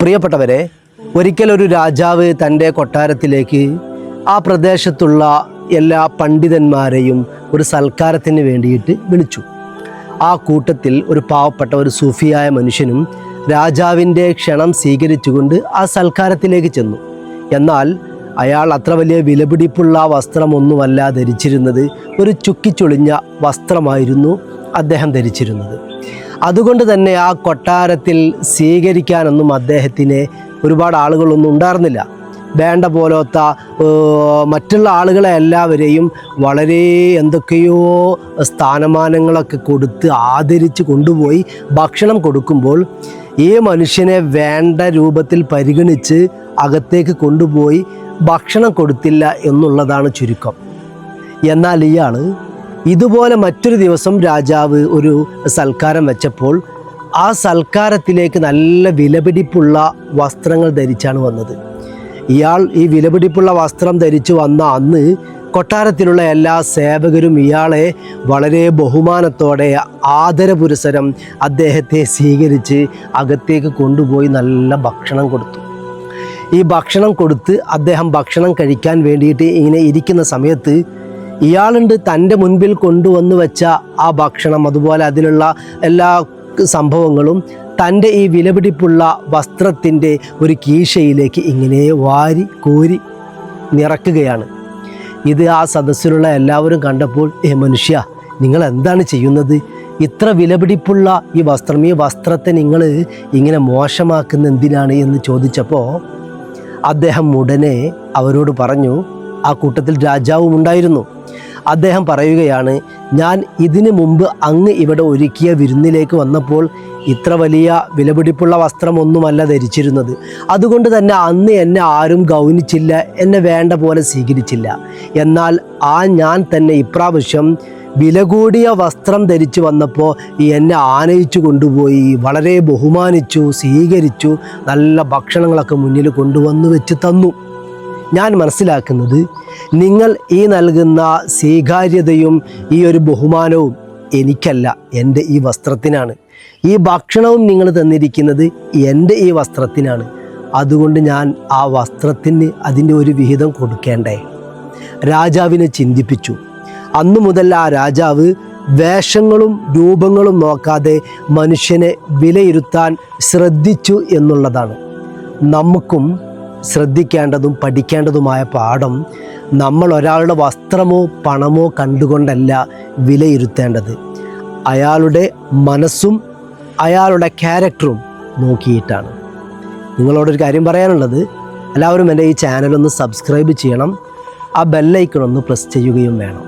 പ്രിയപ്പെട്ടവരെ ഒരിക്കൽ ഒരു രാജാവ് തന്റെ കൊട്ടാരത്തിലേക്ക് ആ പ്രദേശത്തുള്ള എല്ലാ പണ്ഡിതന്മാരെയും ഒരു സൽക്കാരത്തിന് വേണ്ടിയിട്ട് വിളിച്ചു. ആ കൂട്ടത്തിൽ ഒരു പാവപ്പെട്ട ഒരു സൂഫിയായ മനുഷ്യനും രാജാവിന്റെ ക്ഷണം സ്വീകരിച്ചുകൊണ്ട് ആ സൽക്കാരത്തിലേക്ക് ചെന്നു. എന്നാൽ അയാൾ അത്ര വലിയ വിലപിടിപ്പുള്ള വസ്ത്രമൊന്നുമല്ല ധരിച്ചിരുന്നത് ഒരു ചുക്കിച്ചൊളിഞ്ഞ വസ്ത്രമായിരുന്നു അദ്ദേഹം ധരിച്ചിരുന്നത്. അതുകൊണ്ട് തന്നെ ആ കൊട്ടാരത്തിൽ സ്വീകരിക്കാനൊന്നും അദ്ദേഹത്തിന് ഒരുപാട് ആളുകളൊന്നും ഉണ്ടായിരുന്നില്ല. വേണ്ട പോലത്തെ മറ്റുള്ള ആളുകളെ എല്ലാവരെയും വളരെ എന്തൊക്കെയോ സ്ഥാനമാനങ്ങളൊക്കെ കൊടുത്ത് ആദരിച്ച് കൊണ്ടുപോയി ഭക്ഷണം കൊടുക്കുമ്പോൾ ഈ മനുഷ്യനെ വേണ്ട രൂപത്തിൽ പരിഗണിച്ച് അകത്തേക്ക് കൊണ്ടുപോയി ഭക്ഷണം കൊടുത്തില്ല എന്നുള്ളതാണ് ചുരുക്കം. എന്നാൽ ഇയാൾ ഇതുപോലെ മറ്റൊരു ദിവസം രാജാവ് ഒരു സൽക്കാരം വെച്ചപ്പോൾ ആ സൽക്കാരത്തിലേക്ക് നല്ല വിലപിടിപ്പുള്ള വസ്ത്രങ്ങൾ ധരിച്ചാണ് വന്നത്. ഇയാൾ ഈ വിലപിടിപ്പുള്ള വസ്ത്രം ധരിച്ചു വന്ന അന്ന് കൊട്ടാരത്തിലുള്ള എല്ലാ സേവകരും ഇയാളെ വളരെ ബഹുമാനത്തോടെ ആദരപുരസരം അദ്ദേഹത്തെ സ്വീകരിച്ച് അകത്തേക്ക് കൊണ്ടുപോയി നല്ല ഭക്ഷണം കൊടുത്തു. ഈ ഭക്ഷണം കൊടുത്ത് അദ്ദേഹം ഭക്ഷണം കഴിക്കാൻ വേണ്ടിയിട്ട് ഇങ്ങനെ ഇരിക്കുന്ന സമയത്ത് ഇയാളുണ്ട് തന്റെ മുൻപിൽ കൊണ്ടുവന്നു വെച്ച ആ ഭക്ഷണം അതുപോലെ അതിലുള്ള എല്ലാ സംഭവങ്ങളും തന്റെ ഈ വിലപിടിപ്പുള്ള വസ്ത്രത്തിന്റെ ഒരു കീശയിലേക്ക് ഇങ്ങനെ വാരി കോരി നിറക്കുകയാണ്. ഇത് ആ സദസ്സിലുള്ള എല്ലാവരും കണ്ടപ്പോൾ ഏ മനുഷ്യ നിങ്ങൾ എന്താണ് ചെയ്യുന്നത്? ഇത്ര വിലപിടിപ്പുള്ള ഈ വസ്ത്രം ഈ വസ്ത്രത്തെ നിങ്ങൾ ഇങ്ങനെ മോശമാക്കുന്ന എന്തിനാണ്? എന്ന് ചോദിച്ചപ്പോൾ അദ്ദേഹം ഉടനെ അവരോട് പറഞ്ഞു ആ കൂട്ടത്തിൽ രാജാവും ഉണ്ടായിരുന്നു അദ്ദേഹം പറയുകയാണ് ഞാൻ ഇതിനു മുമ്പ് അങ്ങ് ഇവിടെ ഒരുക്കിയ വിരുന്നിലേക്ക് വന്നപ്പോൾ ഇത്ര വലിയ വിലപിടിപ്പുള്ള വസ്ത്രമൊന്നുമല്ല ധരിച്ചിരുന്നത്. അതുകൊണ്ട് തന്നെ അന്ന് എന്നെ ആരും ഗൗനിച്ചില്ല എന്നെ വേണ്ട പോലെ സ്വീകരിച്ചില്ല. എന്നാൽ ആ ഞാൻ തന്നെ ഇപ്രാവശ്യം വില കൂടിയ വസ്ത്രം ധരിച്ചു വന്നപ്പോൾ എന്നെ ആനയിച്ചു കൊണ്ടുപോയി വളരെ ബഹുമാനിച്ചു സ്വീകരിച്ചു നല്ല ഭക്ഷണങ്ങളൊക്കെ മുന്നിൽ കൊണ്ടുവന്നു വെച്ച് തന്നു. ഞാൻ മനസ്സിലാക്കുന്നത് നിങ്ങൾ ഈ നൽകുന്ന സ്വീകാര്യതയും ഈ ഒരു ബഹുമാനവും എനിക്കല്ല എന്റെ ഈ വസ്ത്രത്തിനാണ്. ഈ ഭക്ഷണവും നിങ്ങൾ തന്നിരിക്കുന്നത് എന്റെ ഈ വസ്ത്രത്തിനാണ്. അതുകൊണ്ട് ഞാൻ ആ വസ്ത്രത്തിന് അതിന്റെ ഒരു വിഹിതം കൊടുക്കേണ്ടേ? രാജാവിനെ ചിന്തിപ്പിച്ചു. അന്നു മുതൽ ആ രാജാവ് വേഷങ്ങളും രൂപങ്ങളും നോക്കാതെ മനുഷ്യനെ വിലയിരുത്താൻ ശ്രദ്ധിച്ചു എന്നുള്ളതാണ്. നമുക്കും ശ്രദ്ധിക്കേണ്ടതും പഠിക്കേണ്ടതുമായ പാഠം നമ്മൾ ഒരാളുടെ വസ്ത്രമോ പണമോ കണ്ടുകൊണ്ടല്ല വിലയിരുത്തേണ്ടത്. അയാളുടെ മനസ്സും അയാളുടെ ക്യാരക്ടറും നോക്കിയിട്ടാണ്. നിങ്ങളോടൊരു കാര്യം പറയാനുള്ളത് എല്ലാവരും എന്റെ ഈ ചാനലൊന്ന് സബ്സ്ക്രൈബ് ചെയ്യണം ആ ബെല്ലൈക്കണൊന്ന് പ്രസ് ചെയ്യുകയും വേണം.